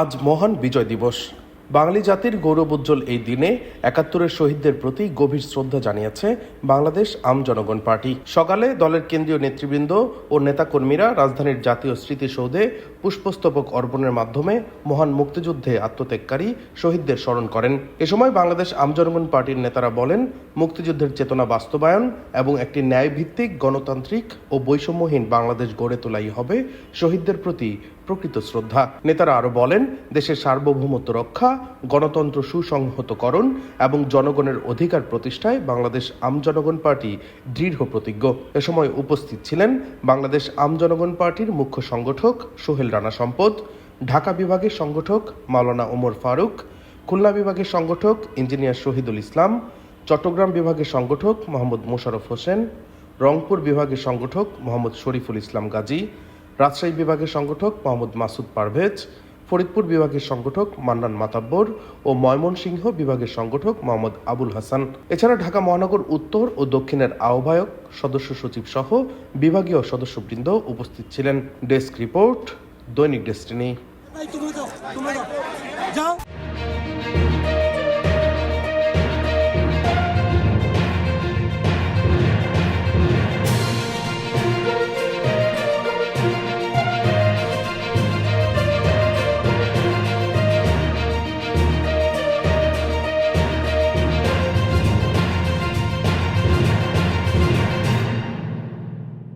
আজ মহান বিজয় দিবস। বাঙালি জাতির গৌরব উজ্জ্বল এই দিনে একাত্তরের শহীদদের প্রতি গভীর শ্রদ্ধা জানিয়েছে বাংলাদেশ আম জনগণ পার্টি। সকালে দলের কেন্দ্রীয় নেতৃবৃন্দ ও নেতাকর্মীরা রাজধানীর জাতীয় স্মৃতিসৌধে পুষ্পস্তবক অর্পণের মাধ্যমে মহান মুক্তিযুদ্ধে আত্মত্যাগকারী শহীদদের স্মরণ করেন। এ সময় বাংলাদেশ আম জনগণ পার্টির নেতারা বলেন, মুক্তিযুদ্ধের চেতনা বাস্তবায়ন এবং একটি ন্যায়ভিত্তিক, গণতান্ত্রিক ও বৈষম্যহীন বাংলাদেশ গড়ে তোলাই হবে শহীদদের প্রতি প্রকৃত শ্রদ্ধা। নেতারা আরও বলেন, দেশের সার্বভৌমত্ব রক্ষা গণতন্ত্র সুসংহতকরণ এবং জনগণের অধিকার প্রতিষ্ঠায় বাংলাদেশ আম জনগণ পার্টি দৃঢ় প্রতিজ্ঞ। এ সময় উপস্থিত ছিলেন বাংলাদেশ আম জনগণ পার্টির মুখ্য সংগঠক সোহেল রানা সম্পদ, ঢাকা বিভাগের সংগঠক মাওলানা ওমর ফারুক, খুলনা বিভাগের সংগঠক ইঞ্জিনিয়ার শহীদুল ইসলাম, চট্টগ্রাম বিভাগের সংগঠক মোহাম্মদ মোশারফ হোসেন, রংপুর বিভাগের সংগঠক মোহাম্মদ শরীফুল ইসলাম গাজী, রাজশাহী বিভাগের সংগঠক মোহাম্মদ মাসুদ পারভেজ ফরিদপুর বিভাগের সংগঠক মান্নান মাতাব্বর ও ময়মনসিংহ বিভাগের সংগঠক মোহাম্মদ আবুল হাসান। এছাড়া ঢাকা মহানগর উত্তর ও দক্ষিণের আহ্বায়ক, সদস্য সচিব সহ বিভাগীয় সদস্যবৃন্দ উপস্থিত ছিলেন। Desk report, Dainik Destiny.